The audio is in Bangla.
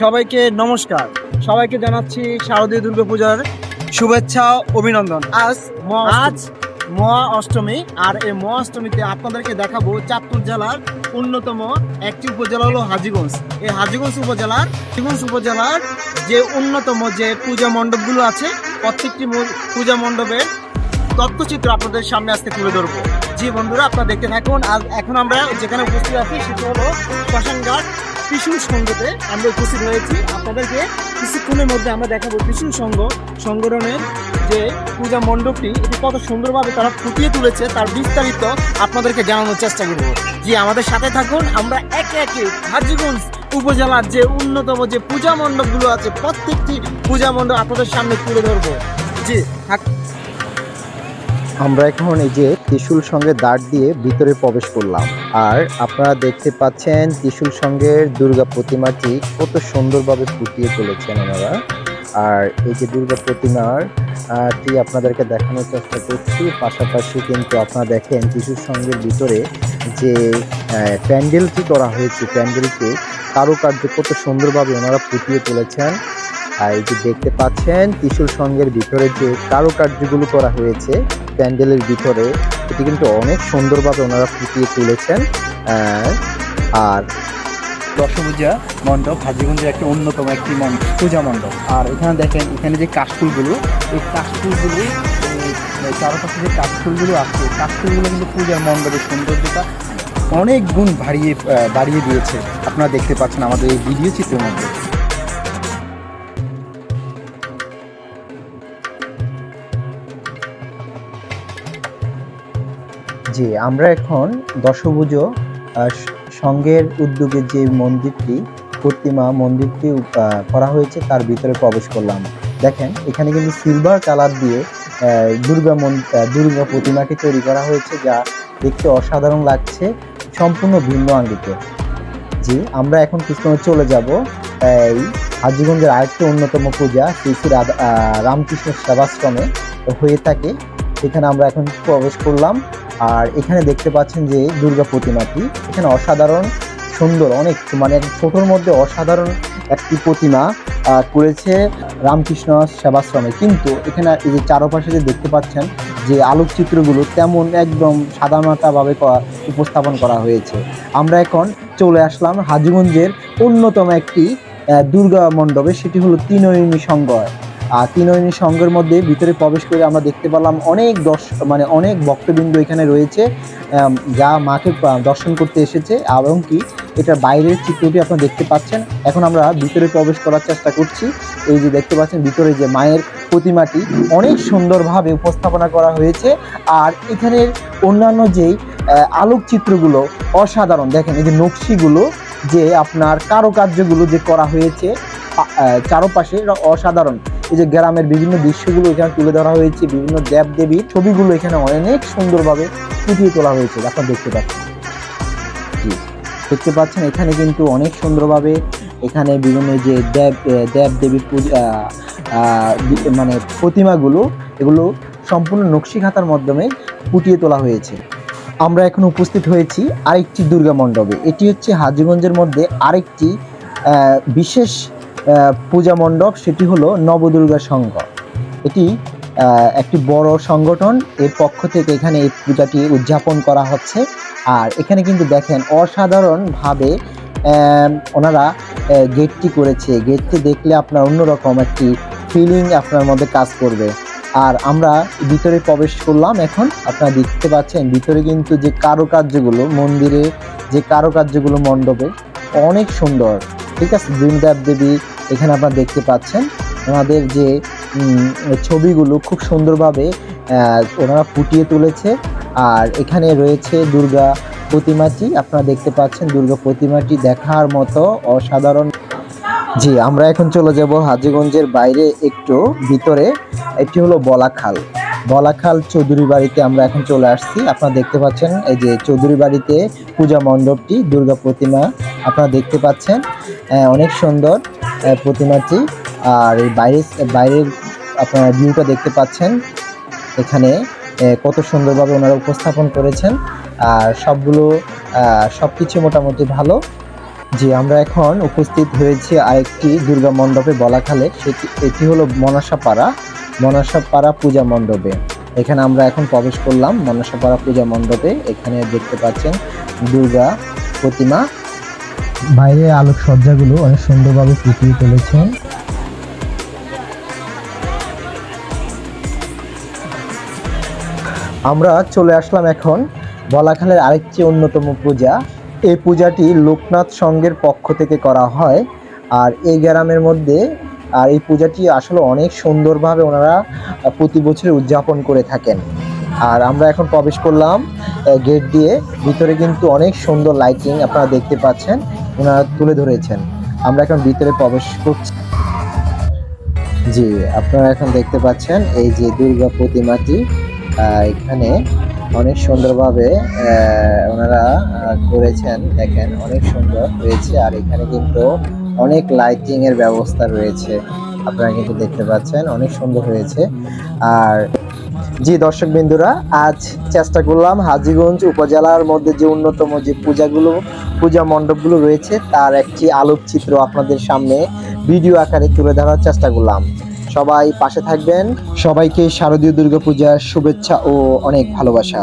সবাইকে নমস্কার। সবাইকে জানাচ্ছি শারদীয় দুর্গাপূজার শুভেচ্ছা অভিনন্দন। আজ আজ মহা অষ্টমী আর এই মহা অষ্টমীতে আপনাদেরকে দেখাবো চাঁদপুর জেলার অন্যতম একটি উপজেলা হলো হাজিগঞ্জ। এই হাজিগঞ্জ উপজেলার হাজিগঞ্জ উপজেলার যে অন্যতম যে পূজা মণ্ডপগুলো আছে প্রত্যেকটি পূজা মণ্ডপের তথ্যচিত্র আপনাদের সামনে আজকে তুলে ধরবো। জি বন্ধুরা, আপনারা দেখতে থাকুন। আর এখন আমরা যেখানে উপস্থিত আছি, সেটা হলো শ্মশানঘাট ত্রিশূল সংঘতে আমরা উপস্থিত হয়েছি। আপনাদেরকে কিছুক্ষণের মধ্যে আমরা দেখাবো ত্রিশূল সংঘ সংগঠনের যে পূজা মণ্ডপটি, এটি কত সুন্দরভাবে তারা ফুটিয়ে তুলেছে, তার বিস্তারিত আপনাদেরকে জানানোর চেষ্টা করব। জি, আমাদের সাথে থাকুন। আমরা একে একে হাজিগঞ্জ উপজেলার যে অন্যতম যে পূজা মণ্ডপগুলো আছে, প্রত্যেকটি পূজা মণ্ডপ আপনাদের সামনে তুলে ধরবো। জি আমরা এখন এই যে ত্রিশুল সঙ্গে দাঁড় দিয়ে ভিতরে প্রবেশ করলাম। আর আপনারা দেখতে পাচ্ছেন ত্রিশুল সঙ্গের দুর্গা প্রতিমাটি কত সুন্দরভাবে ফুটিয়ে তুলেছেন ওনারা। আর এই যে দুর্গা প্রতিমার টি আপনাদেরকে দেখানোর চেষ্টা করছি। পাশাপাশি কিন্তু আপনারা দেখেন ত্রিশুল সঙ্গের ভিতরে যে প্যান্ডেলটি করা হয়েছে প্যান্ডেলকে কারুকার্য কত সুন্দরভাবে ওনারা ফুটিয়ে তুলেছেন। আর এই যে দেখতে পাচ্ছেন ত্রিশুল সঙ্গের ভিতরে যে কারুকার্যগুলো করা হয়েছে প্যান্ডেলের ভিতরে, এটি কিন্তু অনেক সুন্দরভাবে ওনারা ফুটিয়ে তুলেছেন আর দশভূজা মণ্ডপ, হাজিগঞ্জের একটি অন্যতম একটি মণ্ডপ পূজা মণ্ডপ। আর এখানে দেখেন, এখানে যে কাশফুলগুলো, এই কাশফুলগুলো চারপাশে যে কাশফুলগুলো আছে কাশফুলগুলো কিন্তু পূজার মণ্ডপের সৌন্দর্যতা অনেক গুণ বাড়িয়ে বাড়িয়ে দিয়েছে। আপনারা দেখতে পাচ্ছেন আমাদের এই ভিডিও চিত্রের মধ্যে। জি, আমরা এখন দশভুজ সঙ্গের উদ্যোগে যে মন্দিরটি, প্রতিমা মন্দিরটি করা হয়েছে, তার ভিতরে প্রবেশ করলাম। দেখেন, এখানে কিন্তু সিলভার কালার দিয়ে দুর্গা দুর্গা প্রতিমাটি তৈরি করা হয়েছে, যা দেখতে অসাধারণ লাগছে, সম্পূর্ণ ভিন্ন আঙ্গিকে। জি, আমরা এখন কিছুক্ষণ চলে যাব, এই হাজিগঞ্জের আরেকটি অন্যতম পূজা, শ্রী শ্রী রামকৃষ্ণ সেবাশ্রমে হয়ে থাকে। এখানে আমরা এখন প্রবেশ করলাম। আর এখানে দেখতে পাচ্ছেন যে দুর্গা প্রতিমাটি, এখানে অসাধারণ, সুন্দর, অনেক মানে ছোটোর মধ্যে অসাধারণ একটি প্রতিমা করেছে রামকৃষ্ণ সেবাশ্রমে। কিন্তু এখানে এই যে চারপাশে যে দেখতে পাচ্ছেন যে আলোকচিত্রগুলো তেমন একদম করা- উপস্থাপন করা হয়েছে। আমরা এখন চলে আসলাম হাজিগঞ্জের অন্যতম একটি দুর্গা মণ্ডপে, সেটি হলো তিনয়নী সংঘ। আর তিনয়নী সংঘের মধ্যে ভিতরে প্রবেশ করে আমরা দেখতে পেলাম অনেক দর্শ মানে অনেক ভক্তবৃন্দ এখানে রয়েছে যা মাকে দর্শন করতে এসেছে এবং কি এটার বাইরের চিত্রটি আপনারা দেখতে পাচ্ছেন। এখন আমরা ভিতরে প্রবেশ করার চেষ্টা করছি। এই যে দেখতে পাচ্ছেন ভিতরে যে মায়ের প্রতিমাটি অনেক সুন্দরভাবে উপস্থাপনা করা হয়েছে। আর এখানের অন্যান্য যেই আলোকচিত্রগুলো অসাধারণ। দেখেন এই যে নকশিগুলো যে আপনার কারুকার্যগুলো যে করা হয়েছে চারপাশে অসাধারণ। এই যে গ্রামের বিভিন্ন দৃশ্যগুলো এখানে তুলে ধরা হয়েছে, বিভিন্ন দেব দেবীর ছবিগুলো এখানে অনেক সুন্দরভাবে ফুটিয়ে তোলা হয়েছে, আপনারা দেখতে পাচ্ছেন। দেখতে পাচ্ছেন, এখানে কিন্তু অনেক সুন্দরভাবে এখানে বিভিন্ন যে দেব দেব দেবীর পূজা মানে প্রতিমাগুলো, এগুলো সম্পূর্ণ নকশি খাতার মাধ্যমে ফুটিয়ে তোলা হয়েছে। আমরা এখন উপস্থিত হয়েছি আরেকটি দুর্গা মণ্ডপে। এটি হচ্ছে হাজিগঞ্জের মধ্যে আরেকটি বিশেষ পূজা মণ্ডপ, সেটি হলো নবদুর্গা সংঘ। এটি একটি বড় সংগঠন। এর পক্ষ থেকে এখানে এই পূজাটি উদযাপন করা হচ্ছে। আর এখানে কিন্তু দেখেন, অসাধারণভাবে ওনারা গেটটি করেছে। গেটটি দেখলে আপনার অন্যরকম একটি ফিলিং আপনার মধ্যে কাজ করবে। আর আমরা ভিতরে প্রবেশ করলাম এখন। আপনারা দেখতে পাচ্ছেন, ভিতরে কিন্তু যে কারুকার্যগুলো, মন্দিরে যে কারুকার্যগুলো মণ্ডপে, অনেক সুন্দর। ঠিক আছে? দেব দেবী এখানে আপনারা দেখতে পাচ্ছেন ওনাদের যে ছবিগুলো খুব সুন্দরভাবে ওনারা ফুটিয়ে তুলেছে। আর এখানে রয়েছে দুর্গা প্রতিমাটি। আপনারা দেখতে পাচ্ছেন দুর্গা প্রতিমাটি দেখার মতো অসাধারণ। জি, আমরা এখন চলে যাব হাজিগঞ্জের বাইরে একটু ভিতরে। এটি হলো বলাখাল। বলাখাল চৌধুরী বাড়িতে আমরা এখন চলে আসছি। আপনারা দেখতে পাচ্ছেন এই যে চৌধুরী বাড়িতে পূজা মণ্ডপটি, দুর্গা প্রতিমা আপনারা দেখতে পাচ্ছেন। অনেক সুন্দর। প্রতিমাটি। আর এই বাইরে বাইরের আপনারা ভিউটা দেখতে পাচ্ছেন। এখানে কত সুন্দরভাবে ওনারা উপস্থাপন করেছেন। আর সবগুলো সব কিছু মোটামুটি ভালো। যে আমরা এখন উপস্থিত হয়েছি আরেকটি দুর্গা মণ্ডপে বলাখালে। সেটি, এটি হলো মনসাপাড়া মনসাপাড়া পূজা মণ্ডপে। এখানে আমরা এখন প্রবেশ করলাম মনসাপাড়া পূজা মণ্ডপে। এখানে দেখতে পাচ্ছেন দুর্গা প্রতিমা। বাইরে আলোক সজ্জাগুলো অনেক সুন্দরভাবে ফুটিয়ে তুলেছেন আমরা চলে আসলাম এখন বলাখালের আরেকটি অন্যতম পূজা। এই পূজাটি লোকনাথ সংঘের পক্ষ থেকে করা হয়। আর এই গ্রামের মধ্যে, আর এই পূজাটি আসলে অনেক সুন্দরভাবে ওনারা প্রতি বছর উদযাপন করে থাকেন। আর আমরা এখন প্রবেশ করলাম গেট দিয়ে। ভিতরে কিন্তু অনেক সুন্দর লাইটিং আপনারা দেখতে পাচ্ছেন। ওনারা তুলে ধরেছেন। আমরা এখন ভিতরে প্রবেশ করছি। জি, আপনারা এখন দেখতে পাচ্ছেন এই যে দুর্গা প্রতিমাটি এখানে অনেক সুন্দরভাবে ওনারা করেছেন। দেখেন, অনেক সুন্দর হয়েছে। আর এখানে কিন্তু অনেক লাইটিং এর ব্যবস্থা রয়েছে। আপনারা কিন্তু দেখতে পাচ্ছেন, অনেক সুন্দর হয়েছে। আর জি দর্শক বিন্দুরা আজ চেষ্টা করলাম হাজিগঞ্জ উপজেলার মধ্যে যে অন্যতম যে পূজাগুলো, পূজা মণ্ডপগুলো রয়েছে, তার একটি আলোকচিত্র আপনাদের সামনে ভিডিও আকারে তুলে ধরার চেষ্টা করলাম। সবাই পাশে থাকবেন। সবাইকে শারদীয় দুর্গাপূজার শুভেচ্ছা ও অনেক ভালোবাসা।